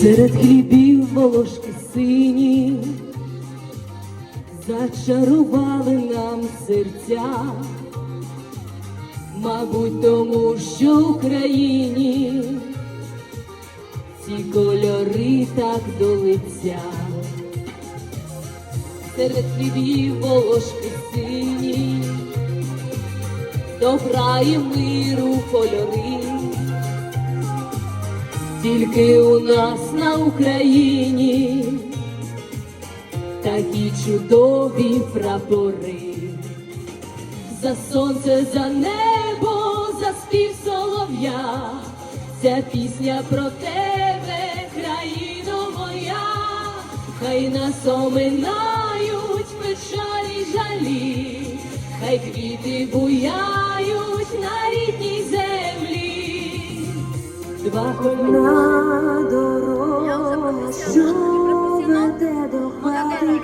Серед хлібів волошки сині зачарували нам серця, мабуть, тому що в Україні ці кольори так до лиця. Серед хлібів волошки сині, добра і миру кольори. Тільки у нас на Україні такі чудові прапори. За сонце, за небо, за спів солов'я, ця пісня про тебе, країно моя, хай нас оминають печалі жалі, хай квіти буяють на рідній землі. Два На дорога, що веде до хати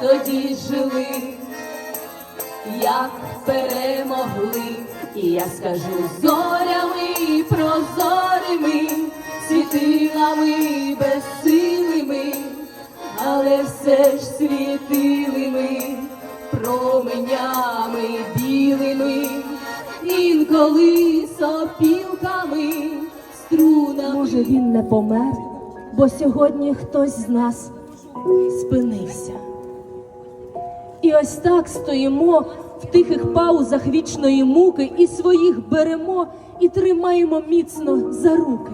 тоді жили, як перемогли, і я скажу зорями прозорими, світилами безсилими, але все ж світили ми променями білими, інколи сопілками, струнами. Може, він не помер, бо сьогодні хтось з нас спинився. І ось так стоїмо в тихих паузах вічної муки, і своїх беремо і тримаємо міцно за руки.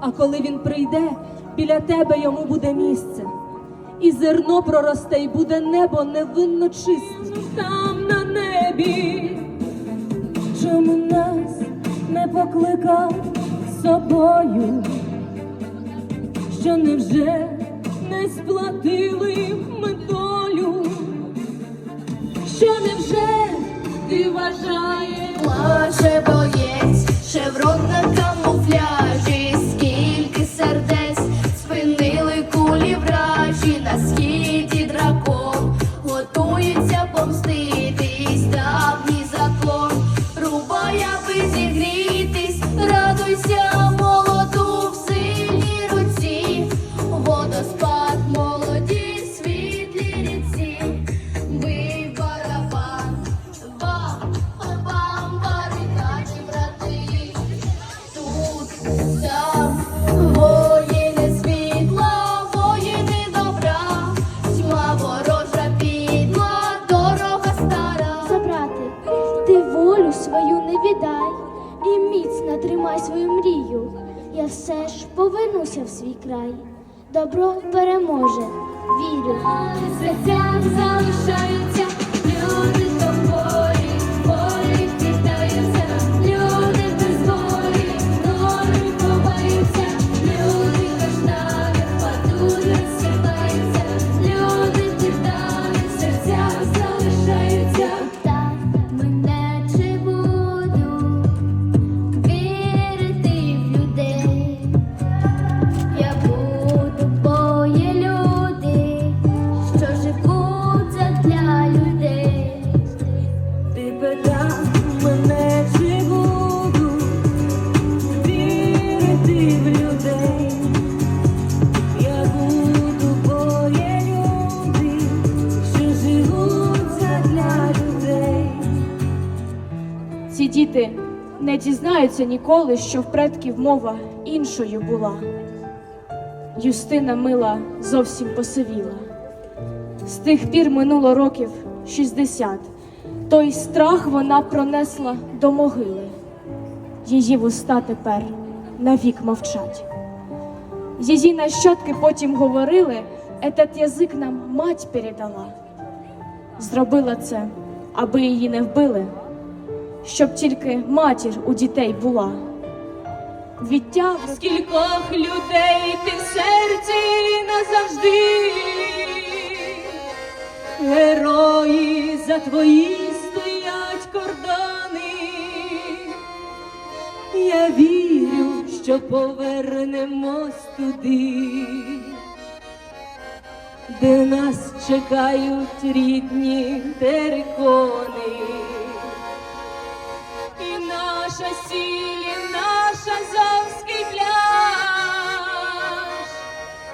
А коли він прийде, біля тебе йому буде місце, і зерно проросте, і буде небо невинно чисте. Там на небі, чому нас не покликав собою, що невже не сплатили що невже ти вважаєш? Плаче боєць, шеврон на камуфляжі, свій край. Добро переможе, вірю. серцям залишаються Діти не дізнаються ніколи, що в предків мова іншою була. Юстина мила зовсім посивіла. З тих пір минуло років 60. Той страх вона пронесла до могили. Її вуста тепер навік мовчать. Її нащадки потім говорили, этот язик нам мать передала. Зробила це, аби її не вбили, щоб тільки матір у дітей була. Відтя скількох людей ти в серці назавжди. Герої за твої стоять кордони. Я вірю, що повернемось туди, де нас чекають рідні терикони. Наша сіль, і наш азовський пляж,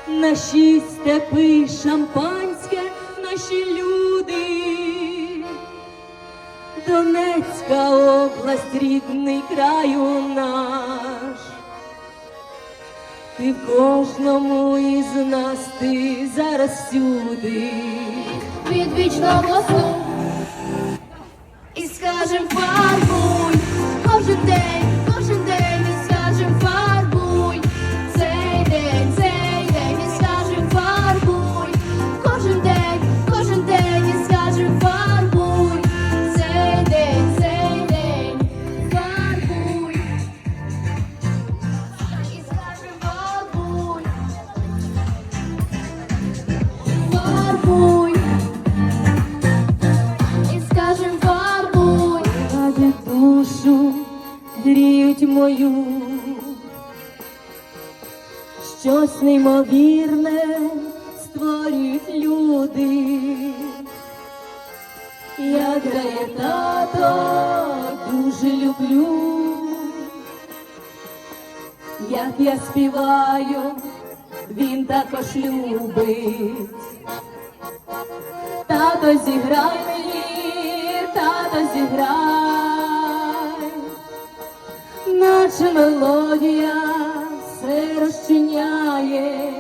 наші степи, шампанське, наші люди. Донецька область, рідний краю наш. Ти в кожному із нас, ти зараз всюди. від вічного сну. І скажем фарбуй мою, щось неймовірне створюють люди. Я грає тато дуже люблю, як я співаю, він також любить. Тато зіграй мені, тато зіграй, наче мелодія все розчиняє.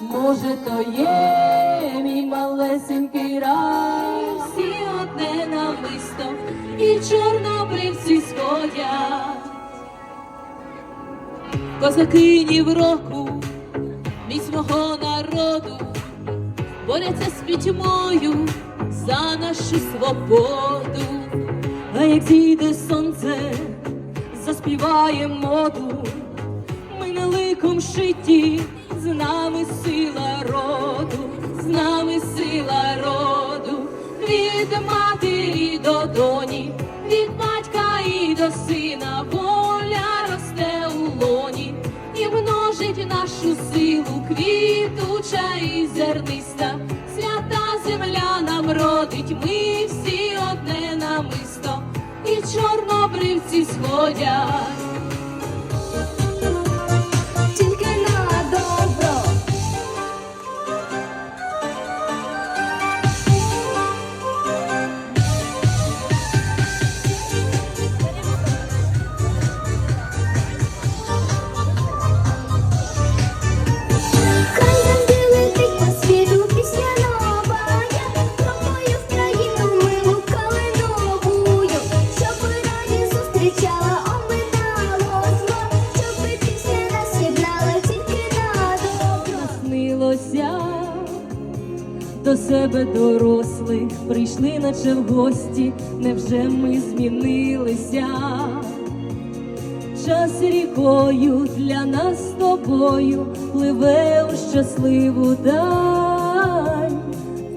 Може, то є мій малесенький рай, всі одне намисто і чорнобривці сходять. Козаки в року, міць мого народу борються з пітьмою за нашу свободу. А як зійде сонце, заспіває моду, ми на ликом шиті, з нами сила роду, з нами сила роду, від матері до доні, від батька і до сина, воля росте у лоні і множить нашу силу, квітуча і зерниста, сходять. Дорослих, прийшли, наче в гості, невже ми змінилися? Час рікою для нас з тобою пливе у щасливу даль,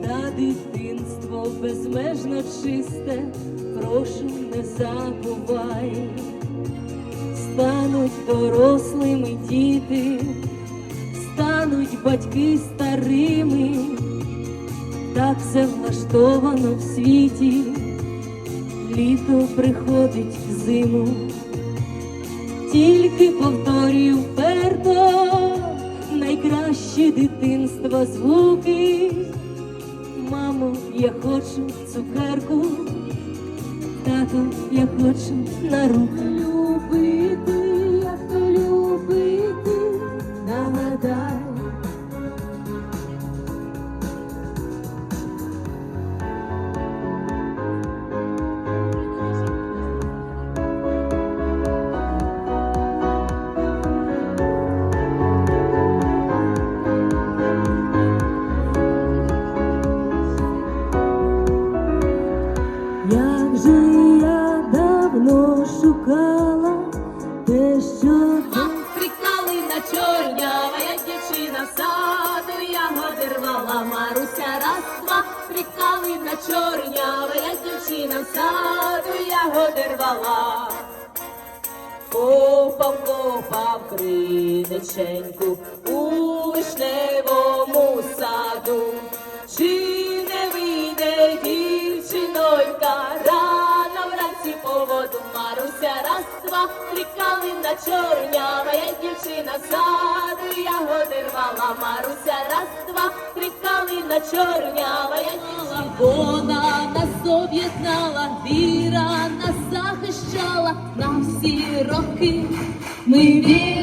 та дитинство безмежно чисте, прошу не забувай, стануть дорослими діти, стануть батьки старими, так все влаштовано в світі, літо приходить в зиму, тільки повторюю вперто найкраще дитинства звуки. Мамо, я хочу цукерку, тато, я хочу на руки. шукала те, що Крикнали на чорнява, як дівчина саду, я рвала, Маруся раз, два, Крикнали на чорнява, як дівчина саду, я рвала. Копав, копав криниченьку у вишнево. Раз, на чорнява, я дівчина саду ягоди рвала. Маруся раз, два, клікали на чорнява, я дівчина. Вона нас об'єднала, віра нас захищала на всі роки. Ми вільний